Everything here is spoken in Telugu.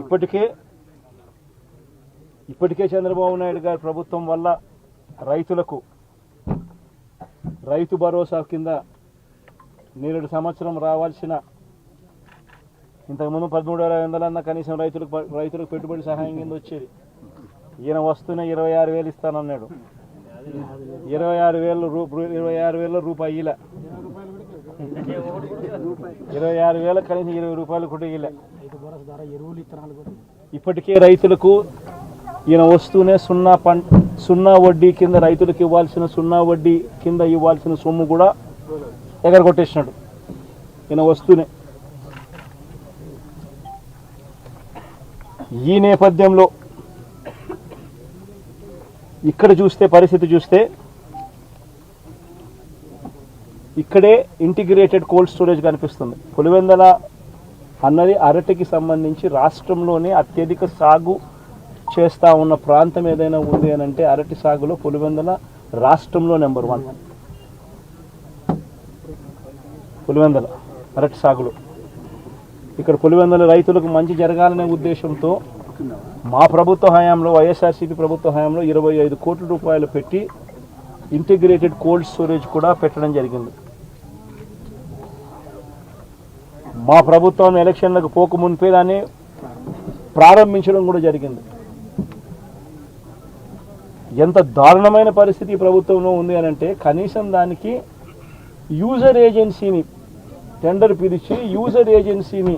ఇప్పటికే ఇప్పటికే చంద్రబాబు నాయుడు గారి ప్రభుత్వం వల్ల రైతులకు రైతు భరోసా కింద నేరేడు సంవత్సరం రావాల్సిన ఇంతకుముందు పదమూడు వేల ఐదు కనీసం రైతులకు రైతులకు పెట్టుబడి సహాయం కింద వచ్చేది. ఈయన వస్తూనే ఇరవై ఆరు వేలు ఇస్తానన్నాడు. ఇరవై ఆరు వేలు రూ ఇరవై ఆరు వేల రూపాయల ఇరవై ఆరు వేల కనీసం ఇరవై రూపాయలు కూడా ఇప్పటికే రైతులకు ఈయన వస్తూనే సున్నా పం సున్నా వడ్డీ కింద రైతులకు ఇవ్వాల్సిన సున్నా వడ్డీ కింద ఇవ్వాల్సిన సొమ్ము కూడా ఎగరగొట్టేసినాడు ఈయన వస్తూనే. ఈ నేపథ్యంలో ఇక్కడ చూస్తే పరిస్థితి చూస్తే ఇక్కడే ఇంటిగ్రేటెడ్ కోల్డ్ స్టోరేజ్ కనిపిస్తుంది. పులివెందల అన్నది అరటికి సంబంధించి రాష్ట్రంలోనే అత్యధిక సాగు చేస్తూ ఉన్న ప్రాంతం ఏదైనా ఉంది అని అంటే అరటి సాగులో పులివెందల రాష్ట్రంలో నెంబర్ వన్. పులివెందల అరటి సాగులో. ఇక్కడ పులివెందల రైతులకు మంచి జరగాలనే ఉద్దేశంతో మా ప్రభుత్వ హయాంలో వైఎస్ఆర్సీపీ ప్రభుత్వ హయాంలో ఇరవై ఐదు కోట్ల రూపాయలు పెట్టి ఇంటిగ్రేటెడ్ కోల్డ్ స్టోరేజ్ కూడా పెట్టడం జరిగింది. మా ప్రభుత్వం ఎలక్షన్లకు పోక మునిపే దాన్ని ప్రారంభించడం కూడా జరిగింది. ఎంత దారుణమైన పరిస్థితి ప్రభుత్వంలో ఉంది అని అంటే కనీసం దానికి యూజర్ ఏజెన్సీని టెండర్ పిలిచి యూజర్ ఏజెన్సీని